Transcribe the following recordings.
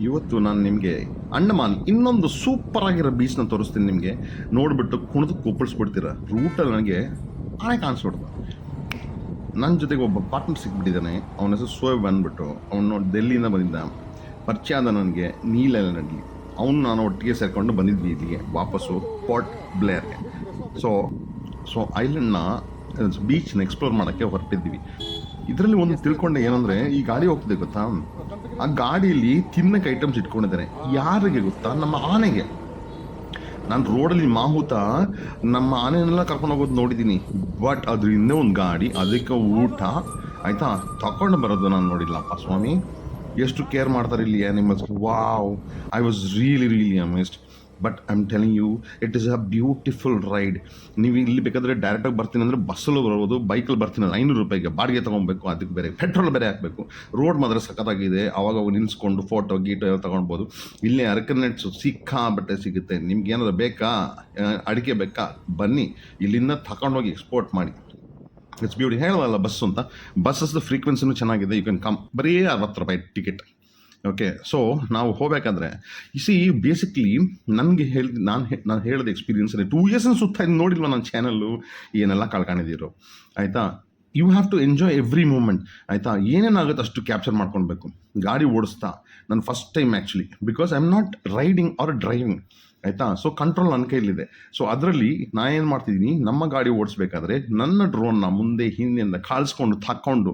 ಇವತ್ತು ನಾನು ನಿಮಗೆ ಅಂಡಮಾನ್ ಇನ್ನೊಂದು ಸೂಪರ್ ಆಗಿರೋ ಬೀಚ್ನ ತೋರಿಸ್ತೀನಿ ನಿಮಗೆ. ನೋಡಿಬಿಟ್ಟು ಕುಣಿದು ಕುಪ್ಪಳಿಸ್ಬಿಡ್ತೀರ ರೂಟಲ್ಲಿ ನನಗೆ ಆನೆ ಕಾಣಿಸ್ಬಿಡ್ತು. ನನ್ನ ಜೊತೆಗೆ ಒಬ್ಬ ಪಾರ್ಟ್ನರ್ ಸಿಕ್ಬಿಟ್ಟಿದ್ದಾನೆ. ಅವನ ಹೆಸರು ಸೋಯ್ ಬಂದ್ಬಿಟ್ಟು ಅವನು ಡೆಲ್ಲಿಯಿಂದ ಬಂದಿದ್ದ. ಪರಿಚಯ ಆದ ನನಗೆ ನೀಲನಲ್ಲಿ ಅವನು ನಾನು ಒಟ್ಟಿಗೆ ಸೇರಿಕೊಂಡು ಬಂದಿದ್ವಿ ಇಲ್ಲಿಗೆ, ವಾಪಸ್ಸು ಪಾಟ್ ಬ್ಲೇರ್ಗೆ ಸೊ ಸೊ ಐಲ್ಯಾಂಡ್ನ ಬೀಚ್ನ ಎಕ್ಸ್ಪ್ಲೋರ್ ಮಾಡೋಕ್ಕೆ ಹೊರಟಿದ್ವಿ. ಇದರಲ್ಲಿ ಒಂದು ತಿಳ್ಕೊಂಡೆ ಏನಂದರೆ, ಈ ಗಾಡಿ ಹೋಗ್ತಿದೆ ಗೊತ್ತಾ? ಆ ಗಾಡಿಯಲ್ಲಿ ತಿನ್ನಕ್ಕೆ ಐಟಮ್ಸ್ ಇಟ್ಕೊಂಡಿದ್ದಾರೆ. ಯಾರಿಗೆ ಗೊತ್ತಾ? ನಮ್ಮ ಆನೆಗೆ. ನಾನು ರೋಡಲ್ಲಿ ಮಾಹುತ, ನಮ್ಮ ಆನೆನೆಲ್ಲ ಕರ್ಕೊಂಡು ಹೋಗೋದು ನೋಡಿದ್ದೀನಿ. ಬಟ್ ಅದ್ರ ಹಿಂದೆ ಒಂದು ಗಾಡಿ, ಅದಕ್ಕೆ ಊಟ. ಆಯ್ತಾ? ತಗೊಂಡು ಬರೋದು ನಾನು ನೋಡಿಲ್ಲಪ್ಪ ಸ್ವಾಮಿ. ಎಷ್ಟು ಕೇರ್ ಮಾಡ್ತಾರೆ ಇಲ್ಲಿ animals wow I was really really amazed but I am telling you it is a beautiful ride ನೀವು ಇಲ್ಲಿ ಬೇಕಾದರೆ ಡೈರೆಕ್ಟಾಗಿ ಬರ್ತೀನಿ ಅಂದರೆ ಬಸ್ಸಲ್ಲೂ ಬರ್ಬೋದು ಬೈಕಲ್ಲಿ ಬರ್ತೀನಿ ಐನೂರು ರೂಪಾಯಿಗೆ ಬಾಡಿಗೆ ತೊಗೊಬೇಕು, ಅದಕ್ಕೆ ಬೇರೆ ಪೆಟ್ರೋಲ್ ಬೇರೆ ಹಾಕಬೇಕು. ರೋಡ್ ಮಾತ್ರ ಸಖತ್ತಾಗಿದೆ, ಅವಾಗ ನಿಲ್ಸ್ಕೊಂಡು ಫೋಟೋ ಗೀಟೋ ಎಲ್ಲ ತೊಗೊಳ್ಬೋದು. ಇಲ್ಲೇ ಅರ್ಕನೆಟ್ಸು ಸಿಕ್ಕಾಬಟ್ಟೆ ಸಿಗುತ್ತೆ. ನಿಮ್ಗೆ ಏನಾದ್ರು ಬೇಕಾ? ಅಡಿಕೆ ಬೇಕಾ? ಬನ್ನಿ, ಇಲ್ಲಿಂದ ತಗೊಂಡೋಗಿ ಎಕ್ಸ್ಪೋರ್ಟ್ ಮಾಡಿ. ಇಟ್ಸ್ ಬ್ಯೂಟಿ ಹೇಳೋಲ್ಲ ಬಸ್ ಅಂತ? ಬಸ್ಸಸ್ದು ಫ್ರೀಕ್ವೆನ್ಸಿನೂ ಚೆನ್ನಾಗಿದೆ. ಯು ಕ್ಯಾನ್ ಕಮ್ ಬರೀ ಅರವತ್ತು ರೂಪಾಯಿ ಟಿಕೆಟ್ ಓಕೆ ಸೊ ನಾವು ಹೋಗ್ಬೇಕಂದ್ರೆ ಸಿ ಬೇಸಿಕ್ಲಿ ನನಗೆ ಹೇಳಿ, ನಾನು ನಾನು ಹೇಳಿದ ಎಕ್ಸ್ಪೀರಿಯನ್ಸ್ ಟೂ ಇಯರ್ಸ್ ಸುತ್ತ ನೋಡಿಲ್ವ ನನ್ನ ಚಾನಲ್ಲು ಏನೆಲ್ಲ ಕಳ್ಕೊಂಡಿದ್ದೀರೋ? ಆಯಿತಾ? You have to enjoy every moment ಆಯಿತಾ? ಏನೇನಾಗುತ್ತೆ ಅಷ್ಟು ಕ್ಯಾಪ್ಚರ್ ಮಾಡ್ಕೊಳ್ಬೇಕು? ಗಾಡಿ ಓಡಿಸ್ತಾ? ನನ್ನ first time actually because I am not riding or driving ಆಯಿತಾ? ಸೊ ಕಂಟ್ರೋಲ್ ನನ್ನ ಕೈಲಿದೆ. ಸೊ ಅದರಲ್ಲಿ ನಾನು ಏನು ಮಾಡ್ತಿದ್ದೀನಿ ನಮ್ಮ ಗಾಡಿ ಓಡಿಸ್ಬೇಕಾದ್ರೆ ನನ್ನ ಡ್ರೋನ್ನ ಮುಂದೆ ಹಿಂದೆಯಿಂದ ಕಾಲ್ಸ್ಕೊಂಡು, ತಕ್ಕೊಂಡು,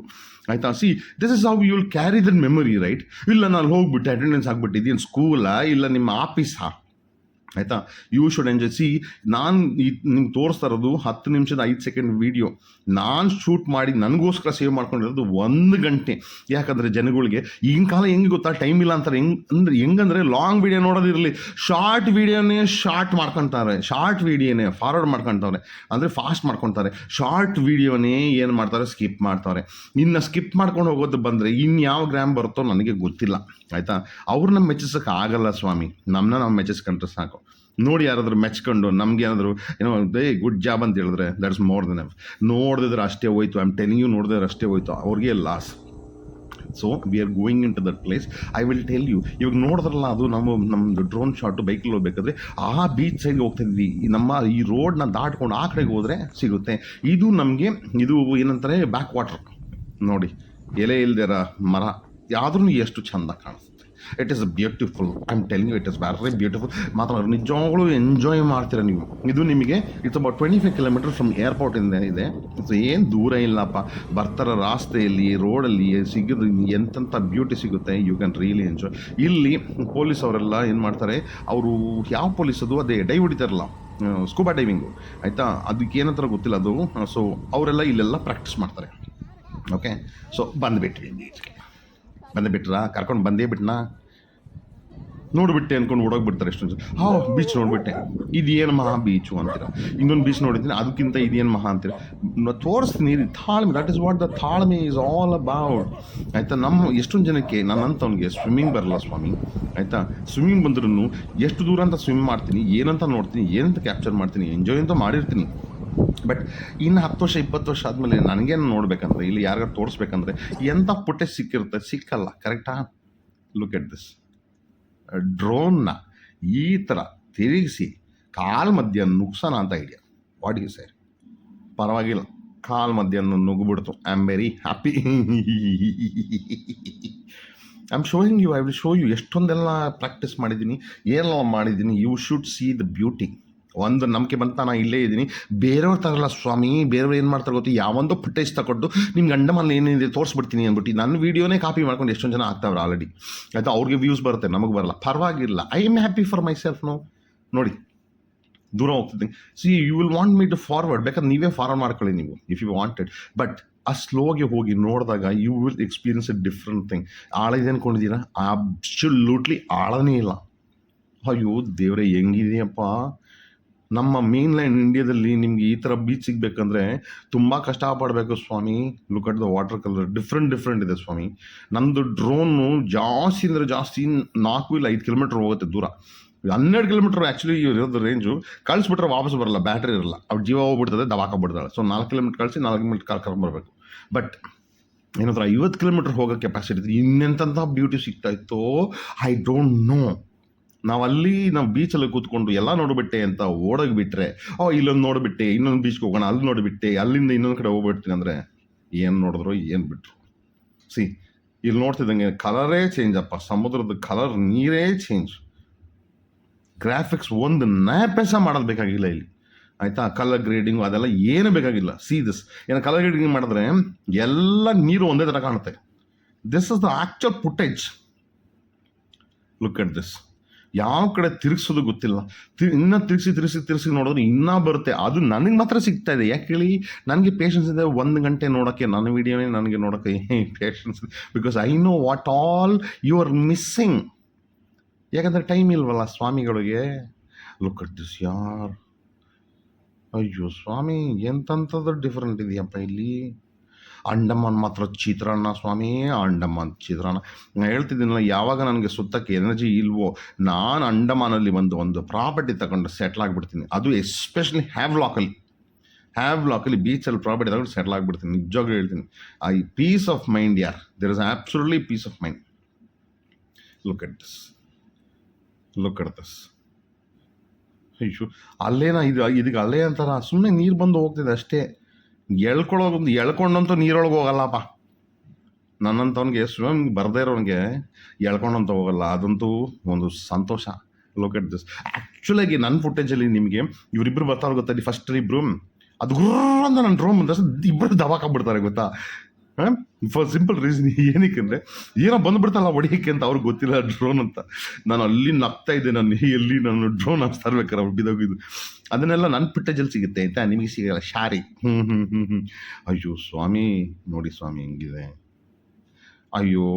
ಆಯಿತಾ? See this is how you will carry then memory right ಇಲ್ಲ, ನಾನು ಹೋಗ್ಬಿಟ್ಟು ಅಟೆಂಡೆನ್ಸ್ ಆಗ್ಬಿಟ್ಟಿದ್ದೀನಿ ಸ್ಕೂಲಾ ಇಲ್ಲ, ನಿಮ್ಮ ಆಫೀಸಾ ಆಯಿತಾ? ಯು ಶುಡ್ ಎಂಜಾಯ್ ಸಿ ನಾನು ನಿಮ್ಗೆ ತೋರಿಸ್ತಾ ಇರೋದು ಹತ್ತು ನಿಮಿಷದ ಐದು ಸೆಕೆಂಡ್ ವೀಡಿಯೋ ನಾನು ಶೂಟ್ ಮಾಡಿ ನನಗೋಸ್ಕರ ಸೇವ್ ಮಾಡ್ಕೊಂಡಿರೋದು ಒಂದು ಗಂಟೆ. ಯಾಕಂದರೆ ಜನಗಳಿಗೆ ಈಗಿನ ಕಾಲ ಹೆಂಗೆ ಗೊತ್ತಾ? ಟೈಮ್ ಇಲ್ಲ ಅಂತಾರೆ. ಹೆಂಗೆ ಅಂದರೆ ಹೆಂಗಂದರೆ ಲಾಂಗ್ ವೀಡಿಯೋ ನೋಡೋದಿರಲಿ ಶಾರ್ಟ್ ವೀಡಿಯೋನೇ ಶಾರ್ಟ್ ಮಾಡ್ಕೊತಾರೆ. ಶಾರ್ಟ್ ವೀಡಿಯೋನೇ ಫಾರ್ವರ್ಡ್ ಮಾಡ್ಕೊತಾರೆ ಅಂದರೆ ಫಾಸ್ಟ್ ಮಾಡ್ಕೊತಾರೆ. ಶಾರ್ಟ್ ವೀಡಿಯೋನೇ ಏನು ಮಾಡ್ತಾರೆ? ಸ್ಕಿಪ್ ಮಾಡ್ತಾರೆ. ಇನ್ನು ಸ್ಕಿಪ್ ಮಾಡ್ಕೊಂಡು ಹೋಗೋದು ಬಂದರೆ ಇನ್ಯಾವ ಯಾವ ಗ್ರಾಮ್ ಬರುತ್ತೋ ನನಗೆ ಗೊತ್ತಿಲ್ಲ. ಆಯಿತಾ? ಅವ್ರನ್ನ ಮೆಚ್ಚಿಸೋಕೆ ಆಗಲ್ಲ ಸ್ವಾಮಿ. ನಮ್ಮನ್ನ ನಾವು ಮೆಚ್ಚಿಸ್ಕೊಂಡ್ರೆ ಸಾಕು. ನೋಡಿ ಯಾರಾದರೂ ಮೆಚ್ಕೊಂಡು, ನಮ್ಗೆ ಏನಾದರೂ ಏನೋ ದೇ ಗುಡ್ ಜಾಬ್ ಅಂತ ಹೇಳಿದ್ರೆ ದಟ್ಸ್ ಮೋರ್ ದೆನ್ ಎಫ್ ನೋಡಿದ್ರೆ ಅಷ್ಟೇ ಹೋಯ್ತು. ಐ ಆಮ್ ಟೆಲಿಂಗ್ ಯು ನೋಡಿದ್ರೆ ಅಷ್ಟೇ ಹೋಯ್ತು. ಅವ್ರಿಗೆ loss so we are going in to that place I will tell you ಇವಾಗ ನೋಡಿದ್ರಲ್ಲ, ಅದು ನಮ್ಮ ನಮ್ಮದು ಡ್ರೋನ್ ಶಾಟು ಬೈಕಲ್ಲಿ ಹೋಗ್ಬೇಕಾದ್ರೆ, ಆ ಬೀಚ್ ಸೈಡ್ಗೆ ಹೋಗ್ತಾ ಇದ್ವಿ. ನಮ್ಮ, ಈ ರೋಡ್ನ ದಾಟ್ಕೊಂಡು ಆ ಕಡೆಗೆ ಹೋದರೆ ಸಿಗುತ್ತೆ. ಇದು ನಮಗೆ, ಇದು ಏನಂತಾರೆ ಬ್ಯಾಕ್ ವಾಟರ್ ನೋಡಿ, ಎಲೆ ಇಲ್ದಿರ ಮರ ಆದ್ರೂ ಎಷ್ಟು ಚಂದ ಕಾಣಿಸುತ್ತೆ it is beautiful I am telling it is very beautiful ಮಾತ್ರ ನಿಜವಾಗ್ಲೂ ಎಂಜಾಯ್ ಮಾಡ್ತೀರಾ ನೀವು? ಇದು ನಿಮಗೆ it's about twenty five kilometre from ಏರ್ಪೋರ್ಟಿಂದ ಇದೆ. ಸೊ ಏನು ದೂರ ಇಲ್ಲಪ್ಪ. ಬರ್ತಾರ ರಾಸ್ತೆಯಲ್ಲಿ, ರೋಡಲ್ಲಿ, ಸಿಗೋದು ಎಂತೆಂಥ ಬ್ಯೂಟಿ ಸಿಗುತ್ತೆ. ಯು ಕ್ಯಾನ್ ರಿಯಲಿ ಎಂಜಾಯ್ ಇಲ್ಲಿ ಪೊಲೀಸ್ ಅವರೆಲ್ಲ ಏನು ಮಾಡ್ತಾರೆ? ಅವರು ಯಾವ ಪೊಲೀಸ್ ಅದು? ಅದೇ ಡೈ ಹೊಡಿತಾರಲ್ಲ. ಸ್ಕೂಬಾ ಡೈವಿಂಗು ಆಯಿತಾ? ಅದಕ್ಕೆ ಏನಂತರ ಗೊತ್ತಿಲ್ಲ ಅದು. ಸೊ ಅವರೆಲ್ಲ ಇಲ್ಲೆಲ್ಲ ಪ್ರಾಕ್ಟೀಸ್ ಮಾಡ್ತಾರೆ. ಓಕೆ ಸೊ ಬಂದುಬಿಟ್ವಿ ಬಂದುಬಿಟ್ರಾ? ಬಂದೇ ಕರ್ಕೊಂಡು ಬಂದೇ ಬಿಟ್ನಾ? ನೋಡ್ಬಿಟ್ಟೆ ಅನ್ಕೊಂಡು ಓಡೋಗ್ಬಿಡ್ತಾರೆ ಎಷ್ಟೊಂದು ಜನ. ಹಾ ಬೀಚ್ ನೋಡ್ಬಿಟ್ಟೆ. ಇದೇನು ಮಹಾ ಬೀಚು ಅಂತೀರ? ಇನ್ನೊಂದು ಬೀಚ್ ನೋಡಿದ್ದೀನಿ, ಅದಕ್ಕಿಂತ ಇದೇನು ಮಹಾ ಅಂತೀರ? ತೋರಿಸ್ತೀನಿ, ಇದು ತಾಳ್ಮೆ ದಟ್ ಇಸ್ ವಾಟ್ ದ ತಾಳ್ಮೆ ಈಸ್ ಆಲ್ ಅಬೌಟ್ ಆಯಿತಾ? ನಮ್ಮ ಎಷ್ಟೊಂದು ಜನಕ್ಕೆ ನನ್ನಂಥವ್ನಿಗೆ ಸ್ವಿಮ್ಮಿಂಗ್ ಬರಲ್ಲ ಸ್ವಾಮಿ. ಆಯಿತಾ? ಸ್ವಿಮ್ಮಿಂಗ್ ಬಂದ್ರೂ ಎಷ್ಟು ದೂರ ಅಂತ ಸ್ವಿಮ್ ಮಾಡ್ತೀನಿ, ಏನಂತ ನೋಡ್ತೀನಿ, ಏನಂತ ಕ್ಯಾಪ್ಚರ್ ಮಾಡ್ತೀನಿ ಎಂಜಾಯ್ ಅಂತ ಮಾಡಿರ್ತೀನಿ. ಬಟ್ ಇನ್ನು ಹತ್ತು ವರ್ಷ, ಇಪ್ಪತ್ತು ವರ್ಷ ಆದಮೇಲೆ ನನಗೇನು ನೋಡ್ಬೇಕಂದ್ರೆ, ಇಲ್ಲಿ ಯಾರಿಗಾರು ತೋರಿಸ್ಬೇಕಂದ್ರೆ ಎಂಥ ಪುಟ್ಟೆ ಸಿಕ್ಕಿರುತ್ತೆ, ಸಿಕ್ಕಲ್ಲ. ಕರೆಕ್ಟಾ ಲುಕ್ ಎಟ್ ದಿಸ್ ಡ್ರೋನ್ನ ಈ ಥರ ತಿರುಗಿಸಿ ಕಾಲ್ ಮಧ್ಯ ನುಗ್ಸೋಣ ಅಂತ ಐಡಿಯಾ ವಾಟ್ ಯು ಸರ್ ಪರವಾಗಿಲ್ಲ. ಕಾಲ್ ಮಧ್ಯ ನುಗ್ಬಿಡ್ತು. I am very happy I am showing you I will show you ಎಷ್ಟೊಂದೆಲ್ಲ practice ಮಾಡಿದ್ದೀನಿ, ಏನೆಲ್ಲ ಮಾಡಿದ್ದೀನಿ you should see the beauty ಒಂದು ನಂಬಿಕೆ ಬಂತ ನಾನು ಇಲ್ಲೇ ಇದ್ದೀನಿ. ಬೇರೆಯವ್ರು ತರಲ್ಲ ಸ್ವಾಮಿ, ಬೇರೆಯವ್ರು ಏನು ಮಾಡ್ತಾರೆ ಗೊತ್ತು? ಯಾವೊಂದು ಫುಟೇಜ್ ತಗೊಂಡು ನಿಮ್ಮ ಗಂಡ ಏನೇನಿದೆ ಏನಿದೆ ತೋರಿಸ್ಬಿಡ್ತೀನಿ ಅಂದ್ಬಿಟ್ಟು ನನ್ನ ವೀಡಿಯೋನೇ ಕಾಪಿ ಮಾಡ್ಕೊಂಡು ಎಷ್ಟೊಂದು ಜನ ಆಗ್ತಾವ್ರೆ ಆಲ್ರೆಡಿ ಆಯಿತಾ? ಅವ್ರಿಗೆ ವ್ಯೂಸ್ ಬರುತ್ತೆ, ನಮಗೆ ಬರಲ್ಲ. ಪರವಾಗಿಲ್ಲ. I am happy for myself no ನೋಡಿ, ದೂರ ಹೋಗ್ತಿದ್ದೀನಿ. See you will want me to forward ಬೇಕಾದ್ರೆ ನೀವೇ ಫಾರ್ವರ್ಡ್ ಮಾಡ್ಕೊಳ್ಳಿ ನೀವು ಇಫ್ ಯು ವಾಂಟೆಡ್ ಬಟ್ ಆ ಸ್ಲೋಗೆ ಹೋಗಿ ನೋಡಿದಾಗ you will experience a different thing ಆಳ ಇದೆ ಅಂದ್ಕೊಂಡಿದ್ದೀರಾ ಅಬ್ಸಲ್ಯೂಟ್ಲಿ ಆಳನೇ ಇಲ್ಲ. ಅಯ್ಯೋ, ದೇವ್ರೆ, ಹೆಂಗಿದೆಯಪ್ಪ? ನಮ್ಮ ಮೇನ್ ಲೈನ್ ಇಂಡಿಯಾದಲ್ಲಿ ನಿಮ್ಗೆ ಈ ಥರ ಬೀಚ್ ಸಿಗಬೇಕಂದ್ರೆ ತುಂಬ ಕಷ್ಟಪಡಬೇಕು ಸ್ವಾಮಿ. Look at the water colour different different ಇದೆ ಸ್ವಾಮಿ. ನಮ್ಮದು ಡ್ರೋನು ಜಾಸ್ತಿ ಅಂದರೆ ಜಾಸ್ತಿ ನಾಲ್ಕು ಇಲ್ಲ ಐದು ಕಿಲೋಮೀಟ್ರ್ ಹೋಗುತ್ತೆ ದೂರ. ಹನ್ನೆರಡು ಕಿಲೋಮೀಟ್ರ್ ಆ್ಯಕ್ಚುಲಿ ಇರೋದು ರೇಂಜು ಕಳಿಸ್ಬಿಟ್ರೆ ವಾಪಸ್ ಬರಲ್ಲ ಬ್ಯಾಟ್ರಿ ಇರಲ್ಲ. ಅವ್ರು ಜೀವ ಹೋಗ್ಬಿಡ್ತದೆ ದವಾಕ ಬಿಡ್ತಾಳೆ. ಸೊ ನಾಲ್ಕು ಕಿಲೋಮೀಟ್ರ್ ಕಳಿಸಿ, ನಾಲ್ಕು ಕಿಲೋಮೀಟ್ರ್ ಕರ್ಕೊಂಬರ್ಬೇಕು ಬಟ್ ಏನಂದ್ರೆ ಐವತ್ತು ಕಿಲೋಮೀಟರ್ ಹೋಗೋ ಕೆಪಾಸಿಟಿ ಇನ್ನೆಂಥ ಬ್ಯೂಟಿ ಸಿಗ್ತಾ ಇತ್ತು ಐ ಡೋಂಟ್ ನೋ ನಾವು ಅಲ್ಲಿ ನಾವು ಬೀಚಲ್ಲಿ ಕೂತ್ಕೊಂಡು ಎಲ್ಲ ನೋಡಿಬಿಟ್ಟೆ ಅಂತ ಓಡೋಗ್ಬಿಟ್ರೆ ಓ, ಇಲ್ಲೊಂದು ನೋಡಿಬಿಟ್ಟೆ, ಇನ್ನೊಂದು ಬೀಚ್ಗೆ ಹೋಗೋಣ, ಅಲ್ಲಿ ನೋಡಿಬಿಟ್ಟೆ, ಅಲ್ಲಿಂದ ಇನ್ನೊಂದು ಕಡೆ ಹೋಗ್ಬಿಡ್ತೀನಿ ಅಂದರೆ ಏನು ನೋಡಿದ್ರು ಏನು ಬಿಟ್ರು. ಸಿ ಇಲ್ಲಿ ನೋಡ್ತಿದ್ದಂಗೆ ಕಲರೇ ಚೇಂಜ್ ಅಪ್ಪ, ಸಮುದ್ರದ ಕಲರ್ ನೀರೇ ಚೇಂಜ್ ಗ್ರಾಫಿಕ್ಸ್ ಒಂದು ನ್ಯಾಪೆಸ ಮಾಡೋದು ಬೇಕಾಗಿಲ್ಲ ಇಲ್ಲಿ. ಆಯಿತಾ? ಕಲರ್ ಗ್ರೇಡಿಂಗು ಅದೆಲ್ಲ ಏನು ಬೇಕಾಗಿಲ್ಲ. ಸಿ ದಿಸ್ ಏನು ಕಲರ್ ಗ್ರೇಡಿಂಗ್ ಮಾಡಿದ್ರೆ ಎಲ್ಲ ನೀರು ಒಂದೇ ಥರ ಕಾಣುತ್ತೆ. This is the actual footage look at this ಯಾವ ಕಡೆ ತಿರುಗಿಸೋದು ಗೊತ್ತಿಲ್ಲ. ತಿ- ಇನ್ನ ತಿರ್ಗಿಸಿ, ತಿರುಗಿಸಿ ತಿರುಗಿಸಿ ನೋಡಿದ್ರೆ ಇನ್ನೂ ಬರುತ್ತೆ. ಅದು ನನಗೆ ಮಾತ್ರ ಸಿಗ್ತಾ ಇದೆ. ಯಾಕೆ ಹೇಳಿ? ನನಗೆ ಪೇಷನ್ಸ್ ಇದೆ ಒಂದು ಗಂಟೆ ನೋಡೋಕ್ಕೆ. ನನ್ನ ವಿಡಿಯೋನೇ ನನಗೆ ನೋಡೋಕ್ಕೆ patience because I know what all you are missing ಯಾಕಂದರೆ ಟೈಮ್ ಇಲ್ವಲ್ಲ ಸ್ವಾಮಿಗಳಿಗೆ? ಲುಕ್ ಅಟ್ ದಿಸ್ ಯಾರ್? ಅಯ್ಯೋ ಸ್ವಾಮಿ, ಎಂತಂಥದ್ದು ಡಿಫ್ರೆಂಟ್ ಇದೆಯಪ್ಪ ಇಲ್ಲಿ? ಅಂಡಮಾನ್ ಮಾತ್ರ ಚಿತ್ರಾನ್ನ ಸ್ವಾಮಿ, ಅಂಡಮಾನ್ ಚಿತ್ರಾನ್ನ. ನಾನು ಹೇಳ್ತಿದ್ದೀನಲ್ಲ, ಯಾವಾಗ ನನಗೆ ಸುತ್ತಕ್ಕೆ ಎನರ್ಜಿ ಇಲ್ವೋ, ನಾನು ಅಂಡಮಾನಲ್ಲಿ ಒಂದು ಒಂದು ಪ್ರಾಪರ್ಟಿ ತಗೊಂಡು ಸೆಟ್ಲ್ ಆಗಿಬಿಡ್ತೀನಿ. ಅದು especially have locally have locally ಬೀಚಲ್ಲಿ ಪ್ರಾಪರ್ಟಿ ತಗೊಂಡು ಸೆಟ್ಲ್ ಆಗಿಬಿಡ್ತೀನಿ. ನಿಜವಾಗ್ಲೂ ಹೇಳ್ತೀನಿ. ಐ ಪೀಸ್ ಆಫ್ ಮೈಂಡ್ ಯಾರ್? There is absolutely peace of mind look at this look at this ಅಯ್ಯೋ, ಅಲ್ಲೇನ ಇದು, ಇದಕ್ಕೆ ಅಲ್ಲೇ ಅಂತಾರ? ಸುಮ್ಮನೆ ನೀರು ಬಂದು ಹೋಗ್ತಿದೆ ಅಷ್ಟೇ. ಎಳ್ಕೊಳ್ಳೋದು ಎಳ್ಕೊಂಡಂತೂ ನೀರೊಳಗೆ ಹೋಗಲ್ಲಪ್ಪ. ನನ್ನಂಥವ್ನಿಗೆ ಸ್ವಿಮ್ ಬರದೇ ಇರೋನಿಗೆ ಎಳ್ಕೊಂಡಂತ ಹೋಗಲ್ಲ. ಅದಂತೂ ಒಂದು ಸಂತೋಷ. ಲೋಕೇಟ್ ದಿಸ್ ಆ್ಯಕ್ಚುಲಾಗಿ ನನ್ನ ಫುಟೇಜಲ್ಲಿ ನಿಮಗೆ ಇವರಿಬ್ಬರು ಬರ್ತಾರೆ ಗೊತ್ತಾ? ಫಸ್ಟ್ ಇಬ್ಬರು ಅದು ಗುರ್ರ ಅಂತ ನನ್ನ ರೂಮ್ ಬಂದ ಇಬ್ಬರು ದವಾಕಾಗ್ಬಿಡ್ತಾರೆ ಗೊತ್ತಾ? ಫಾರ್ ಸಿಂಪಲ್ ರೀಸನ್ ಏನಕ್ಕೆ ಏನೋ ಬಂದ್ಬಿಡ್ತಲ್ಲ ಹೊಡಿಯಕ್ಕೆ ಅಂತ ಅವ್ರಿಗೆ ಗೊತ್ತಿಲ್ಲ ಡ್ರೋನ್ ಅಂತ. ನಾನು ಅಲ್ಲಿ ನಗ್ತಾ ಇದ್ದೆ, ನಾನು ಎಲ್ಲಿ ನಾನು ಡ್ರೋನ್ ಹಾಕ್ತಾ ಇರ್ಬೇಕಾರೆ ಅವ್ರು ಬಿದ್ದೋಗಿದ್ದು. ಅದನ್ನೆಲ್ಲ ನನ್ನ ಪಿಟ್ಟಜಲ್ಲಿ ಸಿಗುತ್ತೆ, ಆಯ್ತಾ? ನಿಮಗೆ ಸಿಗಲ್ಲ, ಶಾರಿ. ಅಯ್ಯೋ ಸ್ವಾಮಿ, ನೋಡಿ ಸ್ವಾಮಿ ಹೆಂಗಿದೆ. ಅಯ್ಯೋ,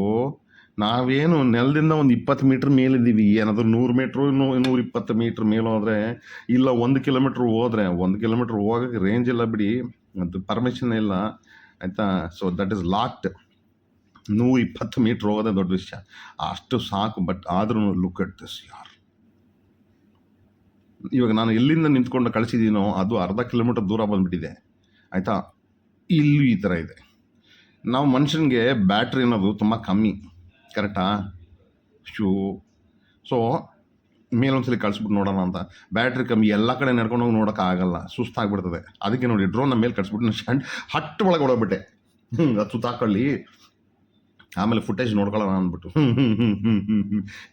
ನಾವೇನು ನೆಲದಿಂದ ಒಂದು ಇಪ್ಪತ್ತು ಮೀಟ್ರ್ ಮೇಲಿದ್ದೀವಿ. ಏನಾದರೂ ನೂರು ಮೀಟ್ರು ನೂರು ಇಪ್ಪತ್ತು ಮೀಟ್ರ್ ಮೇಲೆ ಇಲ್ಲ ಒಂದು ಕಿಲೋಮೀಟ್ರ್ ಹೋದ್ರೆ, ಒಂದು ಕಿಲೋಮೀಟ್ರ್ ಹೋಗಕ್ಕೆ ರೇಂಜ್ ಇಲ್ಲ ಬಿಡಿ. ಅದು ಪರ್ಮಿಷನ್ ಇಲ್ಲ. ಆಯಿತಾ? ಸೊ ದಟ್ ಇಸ್ ಲಾಕ್ಡ್ ನೂರ ಇಪ್ಪತ್ತು ಮೀಟ್ರ್ ಹೋಗೋದೇ ದೊಡ್ಡ ವಿಷಯ. ಅಷ್ಟು ಸಾಕು ಬಟ್ ಆದ್ರೂ ಲುಕ್ ಅಟ್ ದಿಸ್ ಯಾರ್ ಇವಾಗ ನಾನು ಎಲ್ಲಿಂದ ನಿಂತ್ಕೊಂಡು ಕಳಿಸಿದ್ದೀನೋ ಅದು ಅರ್ಧ ಕಿಲೋಮೀಟರ್ ದೂರ ಬಂದುಬಿಟ್ಟಿದೆ. ಆಯಿತಾ? ಇಲ್ಲಿ ಈ ಥರ ಇದೆ. ನಾವು ಮನುಷ್ಯನಿಗೆ ಬ್ಯಾಟ್ರಿ ಅನ್ನೋದು ತುಂಬ ಕಮ್ಮಿ ಕರೆಕ್ಟಾ ಶೂ ಸೊ ಮೇಲೊಂದ್ಸಲಿ ಕಳಿಸ್ಬಿಟ್ಟು ನೋಡೋಣ ಅಂತ. ಬ್ಯಾಟ್ರಿ ಕಮ್ಮಿ, ಎಲ್ಲ ಕಡೆ ನಡ್ಕೊಂಡು ಹೋಗಿ ನೋಡೋಕ್ಕಾಗಲ್ಲ ಸುಸ್ತಾಗ್ಬಿಡ್ತದೆ. ಅದಕ್ಕೆ ನೋಡಿ ಡ್ರೋನ್ನ ಮೇಲೆ ಕಳಿಸ್ಬಿಟ್ಟು ನಾನು ಸ್ಟ್ಯಾಂಡ್ ಹಟ್ಟು ಒಳಗೆ ಹೊಡೋಗ್ಬಿಟ್ಟೆ. ಹ್ಞೂ ಅದು ಸುತ್ತಾಕೊಳ್ಳಿ ಆಮೇಲೆ ಫುಟೇಜ್ ನೋಡ್ಕೊಳ್ಳೋಣ ಅಂದ್ಬಿಟ್ಟು.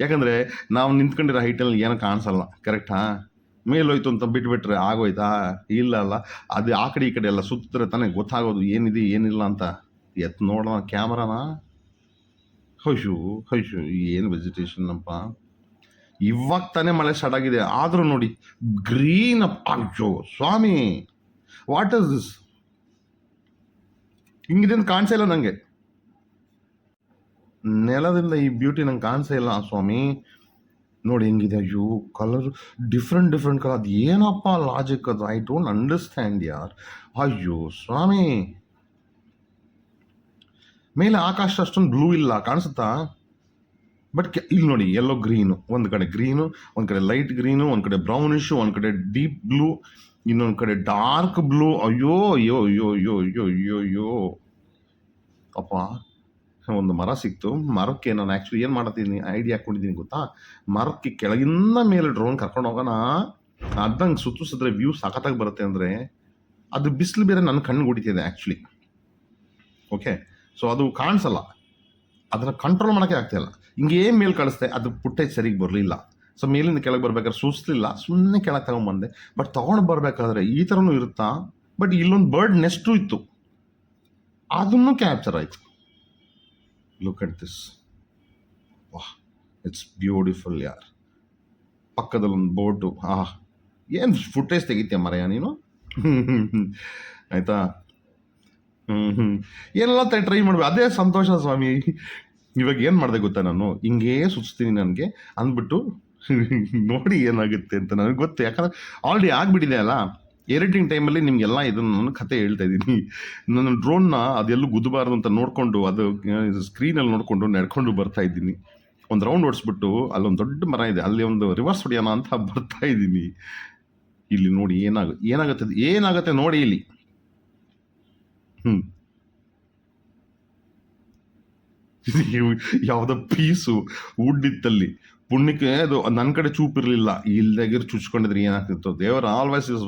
ಯಾಕಂದರೆ ನಾವು ನಿಂತ್ಕೊಂಡಿರೋ ಹೈಟಲ್ಲಿ ಏನೂ ಕಾಣಿಸಲ್ಲ. ಕರೆಕ್ಟಾ ಮೇಲೋಯ್ತು ಅಂತ ಬಿಟ್ಬಿಟ್ರೆ ಆಗೋಯ್ತಾ? ಇಲ್ಲ ಅಲ್ಲ. ಅದು ಆ ಕಡೆ ಈ ಕಡೆ ಎಲ್ಲ ಸುತ್ತಿದ್ರೆ ತಾನೇ ಗೊತ್ತಾಗೋದು ಏನಿದೆ, ಏನಿಲ್ಲ ಅಂತ. ಎತ್ ನೋಡೋಣ, ಕ್ಯಾಮ್ರಾನ? ಹೈಶು ಹೈಶು, ಏನು ವೆಜಿಟೇಷನ್ ಅಪ್ಪ? ಇವಾಗ ತಾನೇ ಮಳೆ ಸ್ಟಾರ್ಟ್ ಆಗಿದೆ. ಆದರೂ ನೋಡಿ, ಗ್ರೀನ್ ಅಪ್ ಅಯ್ಯೋ, ಸ್ವಾಮಿ ವಾಟ್ ಇಸ್ ದಿಸ್ ಹಿಂಗಿದೆ ಅಂತ ಕಾಣಿಸೇ ಇಲ್ಲ ನನಗೆ ನೆಲದಿಂದ ಈ ಬ್ಯೂಟಿ ನಂಗೆ ಕಾಣಿಸೇ ಇಲ್ಲ ಸ್ವಾಮಿ. ನೋಡಿ ಹೆಂಗಿದೆ, ಅಯ್ಯೋ ಕಲರ್ ಡಿಫ್ರೆಂಟ್ ಡಿಫ್ರೆಂಟ್ ಕಲರ್ ಅದು ಏನಪ್ಪ ಲಾಜಿಕ್ ಅದು? ಐ ಡೋಂಟ್ ಅಂಡರ್ಸ್ಟ್ಯಾಂಡ್ ಯಾರ್. ಅಯ್ಯೋ, ಸ್ವಾಮಿ. ಮೇಲೆ ಆಕಾಶ ಅಷ್ಟೊಂದು ಬ್ಲೂ ಇಲ್ಲ, ಕಾಣಿಸುತ್ತಾ? ಬಟ್ ಇಲ್ಲಿ ನೋಡಿ ಎಲ್ಲೋ ಗ್ರೀನು ಒಂದು ಕಡೆ ಗ್ರೀನು ಒಂದು ಕಡೆ ಲೈಟ್ ಗ್ರೀನು ಒಂದು ಕಡೆ ಬ್ರೌನಿಶು ಒಂದು ಕಡೆ ಡೀಪ್ ಬ್ಲೂ ಇನ್ನೊಂದು ಕಡೆ ಡಾರ್ಕ್ ಬ್ಲೂ ಅಯ್ಯೋ ಅಯ್ಯೋ ಅಯ್ಯೋ ಅಯ್ಯೋ ಅಯ್ಯೋ ಅಯ್ಯೋ ಅಯ್ಯೋ. ಅಪ್ಪ, ಒಂದು ಮರ ಸಿಕ್ತು. ಮರಕ್ಕೆ ನಾನು ಆ್ಯಕ್ಚುಲಿ ಏನು ಮಾಡತ್ತೀನಿ ಐಡಿಯಾ ಹಾಕ್ಕೊಂಡಿದ್ದೀನಿ ಗೊತ್ತಾ? ಮರಕ್ಕೆ ಕೆಳಗಿಂದ ಮೇಲೆ ಡ್ರೋನ್ ಕರ್ಕೊಂಡು ಹೋಗೋಣ. ಅದಂಗೆ ಸುತ್ತಿಸಿದ್ರೆ ವ್ಯೂ ಸಖತ್ತಾಗಿ ಬರುತ್ತೆ ಅಂದರೆ ಅದು ಬಿಸಿಲು ಬೇರೆ ನನ್ನ ಕಣ್ಣು ಹೊಡಿತಿದೆ ಆ್ಯಕ್ಚುಲಿ ಓಕೆ ಸೊ ಅದು ಕಾಣಿಸಲ್ಲ. ಅದನ್ನು ಕಂಟ್ರೋಲ್ ಮಾಡೋಕ್ಕೆ ಆಗ್ತಾಯಿಲ್ಲ ಹಿಂಗೇ ಮೇಲೆ ಕಳಿಸ್ದೆ ಅದು ಫುಟೇಜ್ ಸರಿಗೆ ಬರಲಿಲ್ಲ. ಸೊ ಮೇಲಿಂದ ಕೆಳಗೆ ಬರ್ಬೇಕಾದ್ರೆ ಸುಸ್ಲಿಲ್ಲ ಸುಮ್ಮನೆ ಕೆಳಗೆ ತಗೊಂಡ್ಬಂದೆ ಬಟ್ ತೊಗೊಂಡು ಬರಬೇಕಾದ್ರೆ ಈ ಥರನೂ ಇರುತ್ತಾ? ಬಟ್ ಇಲ್ಲೊಂದು ಬರ್ಡ್ ನೆಸ್ಟು ಇತ್ತು. ಅದನ್ನು ಕ್ಯಾಪ್ಚರ್ ಆಯಿತು. ಲುಕ್ ಅಟ್ ದಿಸ್ ವಾಹ್ ಇಟ್ಸ್ ಬ್ಯೂಟಿಫುಲ್ ಯಾರ್. ಪಕ್ಕದಲ್ಲಿ ಒಂದು ಬೋಟು ಆ, ಏನು ಫುಟೇಜ್ ತೆಗಿತೀಯ ಮರೆಯ ನೀನು? ಆಯಿತಾ? ಹ್ಞೂ ಹ್ಞೂ ಏನೆಲ್ಲ ಟ್ರೈ ಮಾಡ್ಬೇಕು. ಅದೇ ಸಂತೋಷ ಸ್ವಾಮಿ. ಇವಾಗ ಏನು ಮಾಡಿದೆ ಗೊತ್ತಾ ನಾನು? ಹಿಂಗೇ ಸುಚ್ತೀನಿ ನನಗೆ ಅಂದ್ಬಿಟ್ಟು ನೋಡಿ ಏನಾಗುತ್ತೆ ಅಂತ ನನಗೆ ಗೊತ್ತು. ಯಾಕಂದ್ರೆ ಆಲ್ರೆಡಿ ಆಗಿಬಿಟ್ಟಿದೆ ಅಲ್ಲ? ಎಡಿಟಿಂಗ್ ಟೈಮಲ್ಲಿ ನಿಮಗೆಲ್ಲ ಇದನ್ನು ನಾನು ಕತೆ ಹೇಳ್ತಾ ಇದ್ದೀನಿ. ನನ್ನ ಡ್ರೋನ್ನ ಅದೆಲ್ಲೂ ಗುದ್ದಬಾರ್ದು ಅಂತ ನೋಡಿಕೊಂಡು ಅದು ಸ್ಕ್ರೀನಲ್ಲಿ ನೋಡಿಕೊಂಡು ನಡ್ಕೊಂಡು ಬರ್ತಾ ಇದ್ದೀನಿ. ಒಂದು ರೌಂಡ್ ಓಡಿಸ್ಬಿಟ್ಟು ಅಲ್ಲೊಂದು ದೊಡ್ಡ ಮರ ಇದೆ. ಅಲ್ಲಿ ಒಂದು ರಿವರ್ಸ್ ಹೊಡಿಯೋಣ ಅಂತ ಬರ್ತಾ ಇದ್ದೀನಿ. ಇಲ್ಲಿ ನೋಡಿ ಏನಾಗ, ಏನಾಗುತ್ತೆ ಏನಾಗುತ್ತೆ ನೋಡಿ ಇಲ್ಲಿ. ಹ್ಞೂ ಯಾವುದೋ ಪೀಸು ಉಡ್ಡಿತ್ತಲ್ಲಿ ಪುಣ್ಯಕ್ಕೆ ಅದು ನನ್ನ ಕಡೆ ಚೂಪ್ ಇರಲಿಲ್ಲ ಇಲ್ದಾಗಿರ್ ಚುಚ್ಕೊಂಡಿದ್ರೆ ಏನಾಗ್ತಿತ್ತು? ದೇವರ್ ಆಲ್ವೇಸ್ ಇಸ್